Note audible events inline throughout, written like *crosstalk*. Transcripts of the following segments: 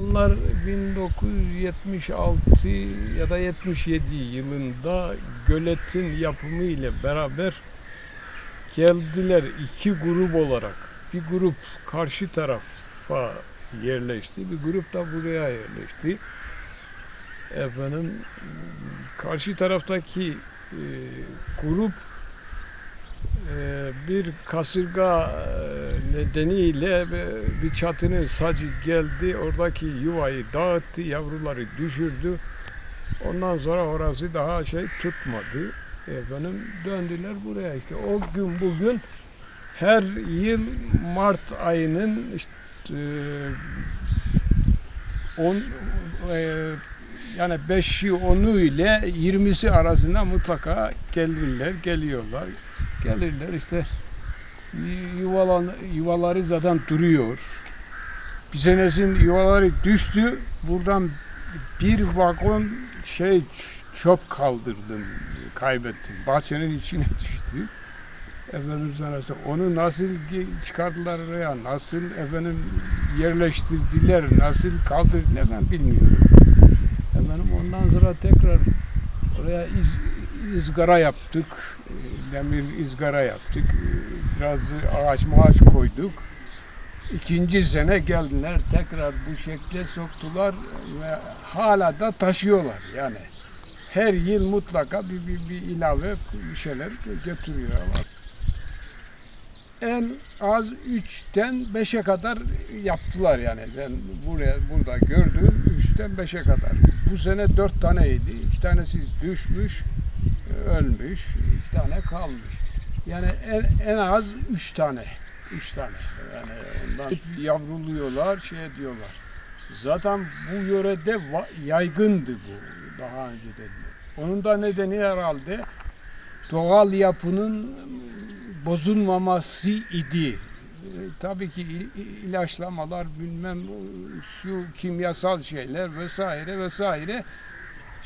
Onlar 1976 ya da 77 yılında göletin yapımı ile beraber geldiler iki grup olarak. Bir grup karşı tarafa yerleşti, bir grup da buraya yerleşti. Efendim karşı taraftaki e, grup e, bir kasırga e, nedeniyle ve bir çatının sacı geldi, oradaki yuvayı dağıttı, yavruları düşürdü. Ondan sonra orası daha şey tutmadı. Efendim döndüler buraya işte. O gün bugün her yıl Mart ayının işte e, on, e, yani 5'i 10'u ile 20'si arasında mutlaka gelirler, geliyorlar. Gelirler işte yuvalan, yuvaları zaten duruyor. Bir senesin yuvaları düştü. Buradan bir vagon şey çöp kaldırdım, kaybettim. Bahçenin içine *laughs* düştü. Efendim sana onu nasıl çıkardılar oraya, nasıl efendim yerleştirdiler, nasıl kaldırdılar ben bilmiyorum. Efendim ondan sonra tekrar oraya iz, izgara yaptık, e, demir izgara yaptık, e, biraz ağaç maaç koyduk. İkinci sene geldiler tekrar bu şekle soktular ve hala da taşıyorlar yani. Her yıl mutlaka bir, bir, bir ilave bir şeyler getiriyor ama en az 3'ten 5'e kadar yaptılar yani. Ben buraya burada gördüğüm 3'ten 5'e kadar. Bu sene 4 taneydi. 2 tanesi düşmüş, ölmüş, 2 tane kalmış. Yani en, en az 3 tane. 3 tane. Yani ondan yavruluyorlar, şey diyorlar. Zaten bu yörede yaygındı bu daha önceden. Onun da nedeni herhalde doğal yapının bozulmaması idi. E, tabii ki il- il- ilaçlamalar bilmem şu kimyasal şeyler vesaire vesaire.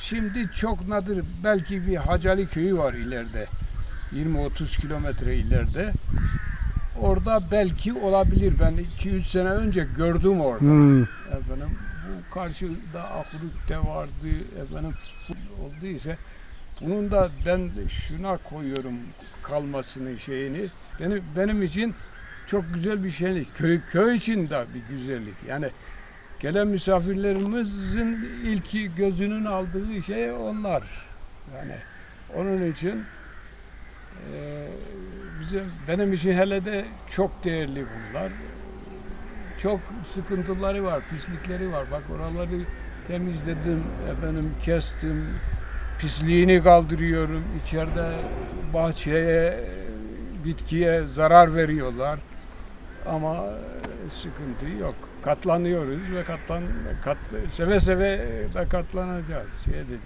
Şimdi çok nadir belki bir Hacali köyü var ileride. 20-30 kilometre ileride. Orada belki olabilir. Ben 2-3 sene önce gördüm orada. Hmm. Efendim bu karşıda Ahruk'te vardı efendim olduysa bunun da ben şuna koyuyorum kalmasını şeyini. Benim benim için çok güzel bir şeylik. Köy köy için de bir güzellik. Yani gelen misafirlerimizin ilk gözünün aldığı şey onlar. Yani onun için eee bizim benim için hele de çok değerli bunlar çok sıkıntıları var, pislikleri var. Bak oraları temizledim, efendim kestim, pisliğini kaldırıyorum. İçeride bahçeye, bitkiye zarar veriyorlar. Ama e, sıkıntı yok. Katlanıyoruz ve katlan, kat, seve seve de katlanacağız. Şey edeceğiz.